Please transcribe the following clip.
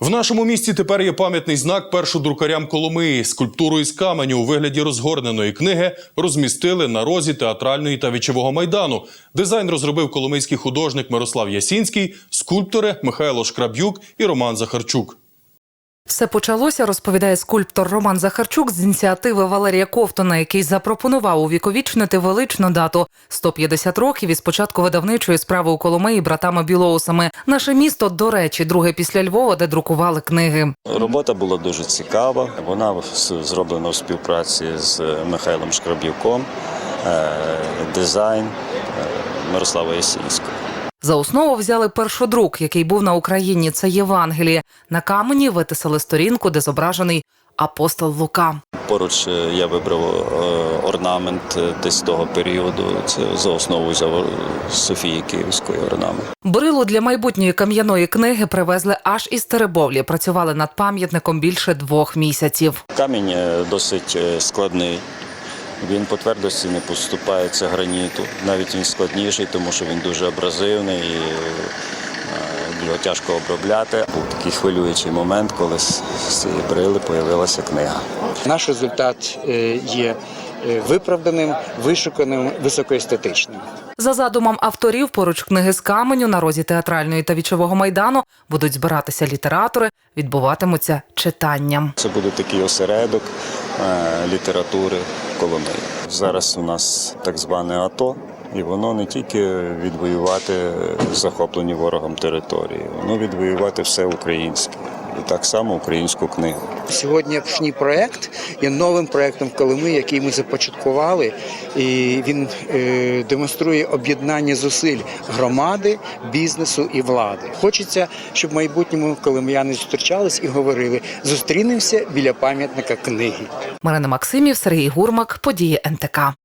В нашому місті тепер є пам'ятний знак першодрукарям Коломиї. Скульптуру із каменю у вигляді розгорненої книги розмістили на розі театральної та вічового майдану. Дизайн розробив коломийський художник Мирослав Ясінський, скульптори Михайло Шкраб'юк і Роман Захарчук. Все почалося, розповідає скульптор Роман Захарчук з ініціативи Валерія Ковтуна, який запропонував увіковічнити величну дату 150 років із початку видавничої справи у Коломиї братами Білоусами. Наше місто, до речі, друге після Львова, де друкували книги. Робота була дуже цікава. Вона зроблена в співпраці з Михайлом Шкраб'юком, е, дизайн е, Мирослава Ясінського. За основу взяли першодрук, який був на Україні. Це Євангеліє. На камені витисали сторінку, де зображений апостол Лука. Поруч е, я вибрав е, орнамент е, десь того періоду. Це за основу взяв Софії Київської орнамент. Брилу для майбутньої кам'яної книги привезли аж із Теребовлі. Працювали над пам'ятником більше двох місяців. Камінь досить складний. Він по твердості не поступається граніту. Навіть він складніший, тому що він дуже абразивний і е, його тяжко обробляти. Був такий хвилюючий момент, коли з цієї брили з'явилася книга. Наш результат е, є е, виправданим, вишуканим, високоестетичним. За задумом авторів, поруч книги з каменю на розі театральної та вічового майдану будуть збиратися літератори, відбуватимуться читання. Це буде такий осередок е, літератури Коломиї. Зараз у нас так зване АТО. І воно не тільки відвоювати захоплені ворогом території, воно відвоювати все українське. І так само українську книгу. Сьогоднішній проект є новим проектом в Колими, який ми започаткували, і він е, демонструє об'єднання зусиль громади, бізнесу і влади. Хочеться, щоб в майбутньому коломияни зустрічались і говорили: зустрінемося біля пам'ятника книги. Марина Максимів, Сергій Гурмак, події НТК.